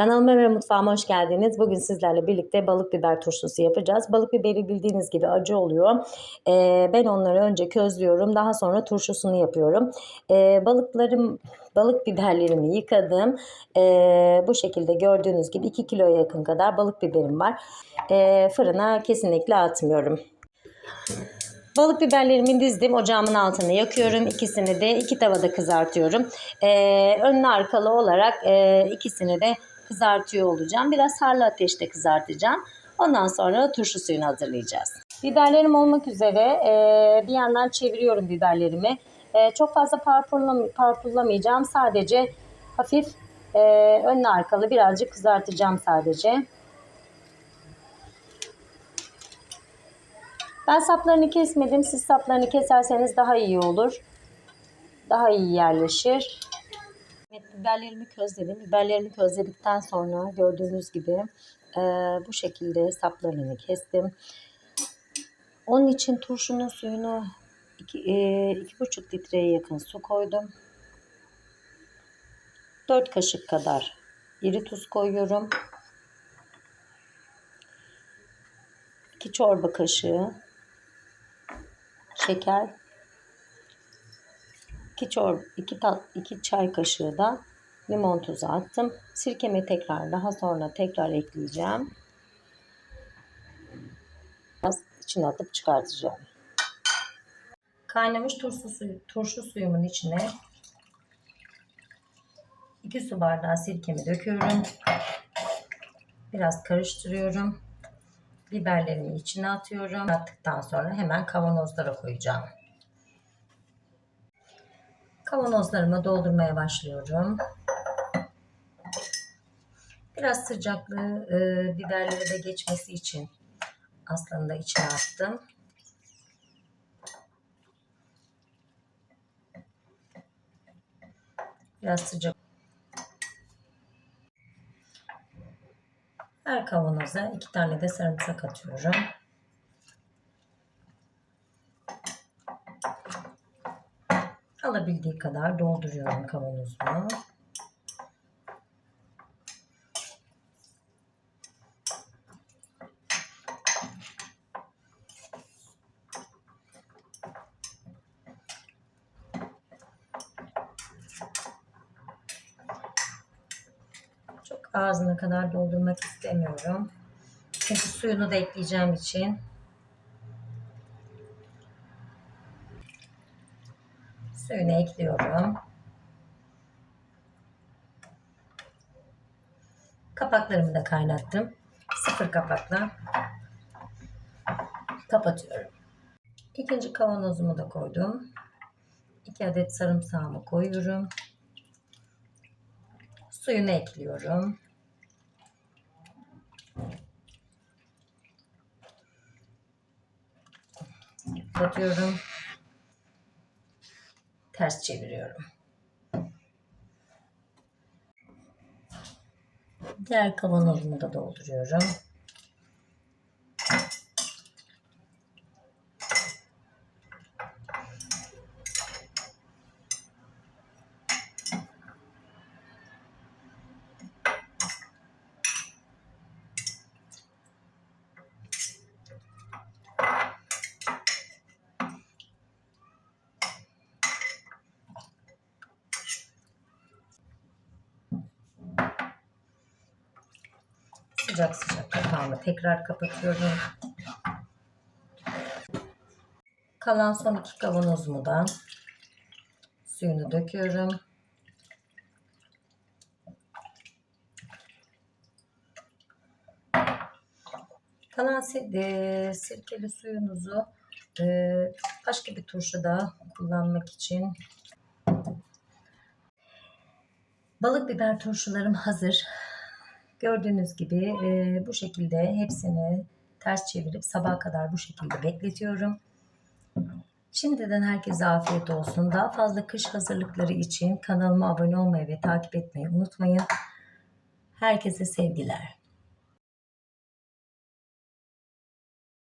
Kanalıma ve mutfağıma hoş geldiniz. Bugün sizlerle birlikte balık biber turşusu yapacağız. Balık biberi bildiğiniz gibi acı oluyor. Ee, ben onları önce közlüyorum. Daha sonra turşusunu yapıyorum. Ee, balıklarım, balık biberlerimi yıkadım. Ee, bu şekilde gördüğünüz gibi 2 kiloya yakın kadar balık biberim var. Ee, fırına kesinlikle atmıyorum. Balık biberlerimi dizdim. Ocağımın altını yakıyorum. İkisini de iki tavada kızartıyorum. Ee, önlü arkalı olarak e, ikisini de kızartıyor olacağım. Biraz harlı ateşte kızartacağım. Ondan sonra turşu suyunu hazırlayacağız. Biberlerim olmak üzere e, bir yandan çeviriyorum biberlerimi. E, çok fazla parpurlam. Sadece hafif e, önlü arkalı birazcık kızartacağım sadece. Ben saplarını kesmedim. Siz saplarını keserseniz daha iyi olur. Daha iyi yerleşir. Evet, biberlerimi közledim. Biberlerimi közledikten sonra gördüğünüz gibi e, bu şekilde saplarını kestim. Onun için turşunun suyunu 2,5 litreye yakın su koydum. 4 kaşık kadar iri tuz koyuyorum. 2 çorba kaşığı şeker, 2 çorba 2 tat 2 çay kaşığı da limon tuzu attım. Sirkemi tekrar daha sonra tekrar ekleyeceğim. Biraz içine atıp çıkartacağım. Kaynamış turşu, suyu, turşu suyumun içine 2 su bardağı sirkemi döküyorum. Biraz karıştırıyorum. Biberlerimi içine atıyorum. Attıktan sonra hemen kavanozlara koyacağım. Kavanozlarımı doldurmaya başlıyorum. Biraz sıcaklığı e, biberlere de geçmesi için aslında içine attım. Biraz sıcak. Her kavanoza iki tane de sarımsak atıyorum. Alabildiği kadar dolduruyorum kavanozumu. Çok ağzına kadar doldurmak istemiyorum. Çünkü suyunu da ekleyeceğim için. Suyunu ekliyorum. Kapaklarımı da kaynattım. Sıfır kapakla kapatıyorum. İkinci kavanozumu da koydum. 2 adet sarımsağımı koyuyorum. Suyunu ekliyorum. Kapatıyorum. Ters çeviriyorum. Diğer kavanozumu da dolduruyorum. Sıcak sıcak kapağımı tekrar kapatıyorum. Kalan son iki kavanozumu da suyunu döküyorum. Kalan e, sirkeli suyunuzu e, başka bir turşuda kullanmak için balık biber turşularım hazır. Gördüğünüz gibi e, bu şekilde hepsini ters çevirip sabaha kadar bu şekilde bekletiyorum. Şimdiden herkese afiyet olsun. Daha fazla kış hazırlıkları için kanalıma abone olmayı ve takip etmeyi unutmayın. Herkese sevgiler.